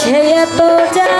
সে তো যা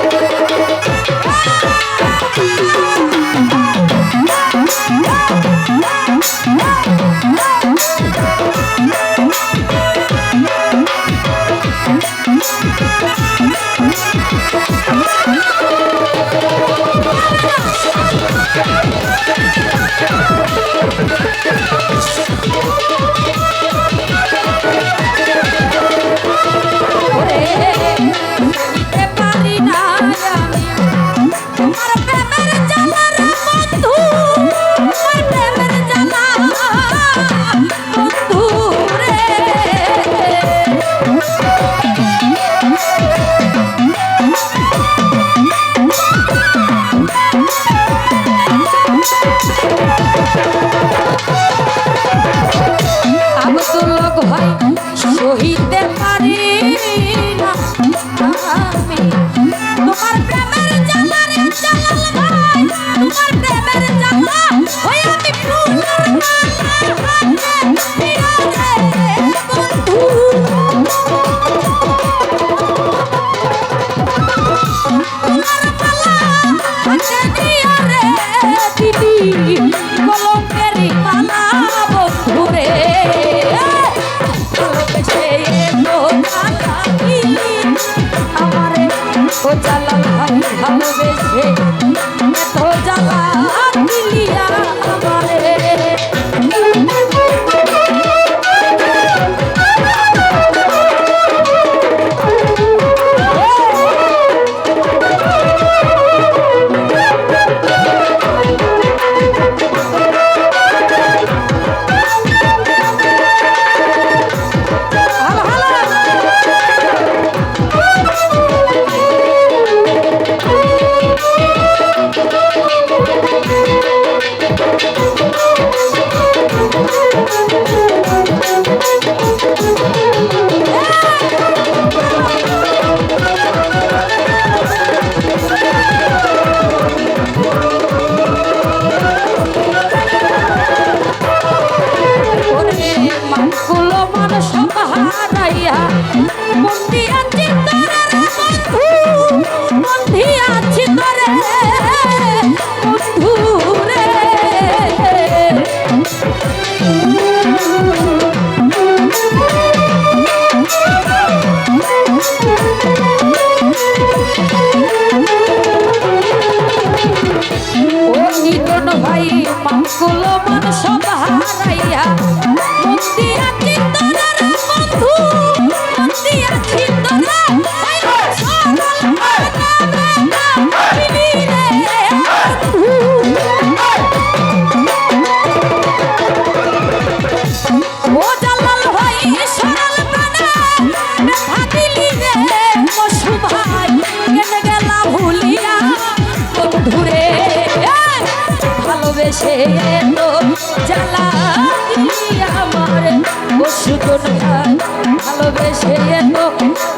Thank you. Escúchalo. আছে তো জ্বালা আমার ভালোবেসে তো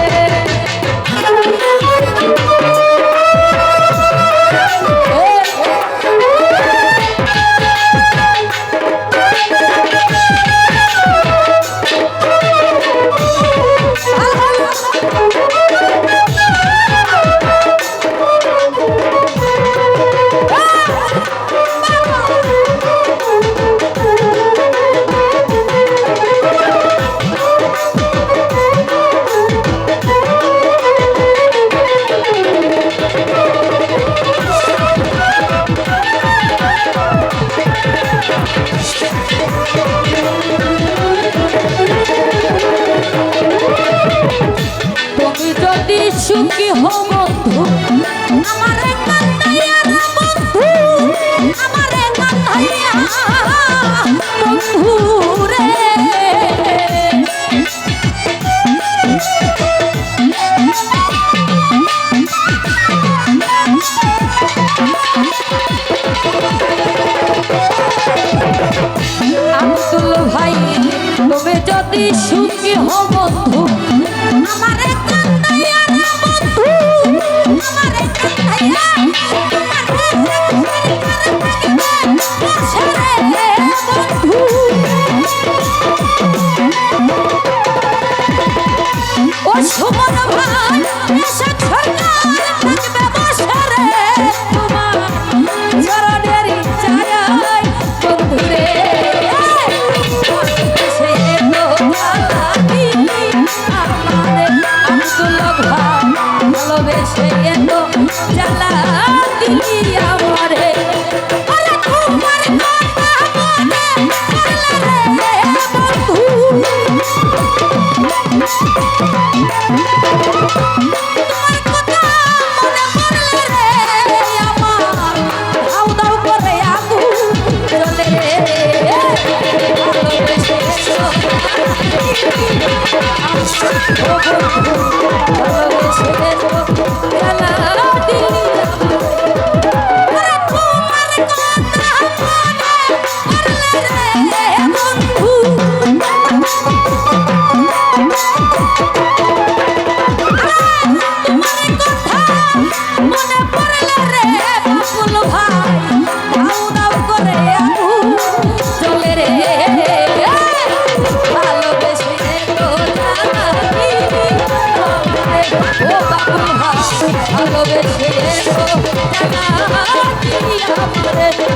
সুখী হব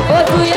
Oh, tu ya.